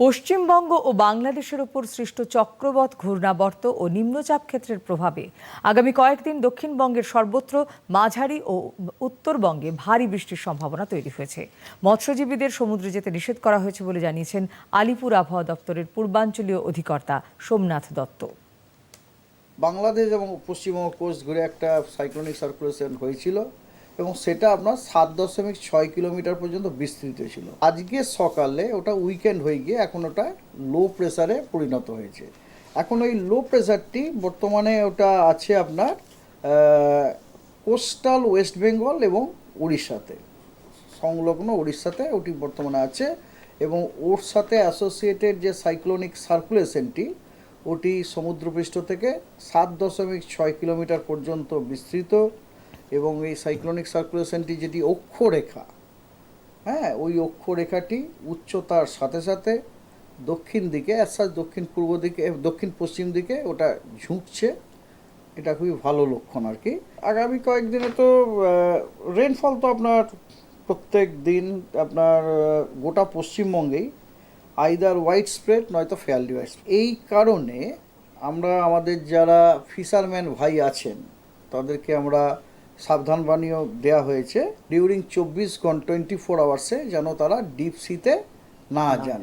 পশ্চিমবঙ্গ ও বাংলাদেশের ওপর সৃষ্ট চক্রবত ঘূর্ণাবর্ত ও নিম্নচাপ ক্ষেত্রের প্রভাবে আগামী কয়েকদিন দক্ষিণবঙ্গের সর্বত্র মাঝারি ও উত্তরবঙ্গে ভারী বৃষ্টির সম্ভাবনা তৈরি হয়েছে। মৎস্যজীবীদের সমুদ্রে যেতে নিষেধ করা হয়েছে বলে জানিয়েছেন আলিপুর আবহাওয়া দপ্তরের পূর্বাঞ্চলীয় অধিকর্তা সোমনাথ দত্ত। বাংলাদেশ এবং পশ্চিমবঙ্গ কোস্ট ঘুরে একটা সাইক্লোনিক সার্কুলেশন হয়েছিল। এবং সেটা আপনার সাত দশমিক ছয় কিলোমিটার পর্যন্ত বিস্তৃত ছিল। আজকে সকালে ওটা উইকেন্ড হয়ে গিয়ে এখন ওটা লো প্রেসারে পরিণত হয়েছে। এখন ওই লো প্রেসারটি বর্তমানে ওটা আছে আপনার কোস্টাল ওয়েস্ট বেঙ্গল এবং উড়িষ্যাতে সংলগ্ন উড়িষ্যাতে ওটি বর্তমানে আছে এবং ওর সাথে অ্যাসোসিয়েটেড যে সাইক্লোনিক সার্কুলেশনটি ওটি সমুদ্রপৃষ্ঠ থেকে সাত দশমিক ছয় কিলোমিটার পর্যন্ত বিস্তৃত। এবং এই সাইক্লোনিক সার্কুলেশনটি যেটি অক্ষরেখা হ্যাঁ ওই অক্ষরেখাটি উচ্চতার সাথে সাথে দক্ষিণ দিকে অ্যাসাজ দক্ষিণ পূর্ব দিকে, দক্ষিণ পশ্চিম দিকে ওটা ঝুঁকছে। এটা খুবই ভালো লক্ষণ আর কি। আগামী কয়েকদিনে তো রেনফল তো আপনার প্রত্যেক দিন, আপনার গোটা পশ্চিমবঙ্গেই আইদার হোয়াইট স্প্রেড নয়তো ফেয়ারলি হোয়াইট এই কারণে আমরা আমাদের যারা ফিশারম্যান ভাই আছেন, তাদেরকে আমরা সাবধান বাণীও দেওয়া হয়েছে। ডিউরিং চব্বিশ ঘণ্টা টোয়েন্টি ফোর আওয়ার্সে যেন তারা ডিপ সিতে না যান।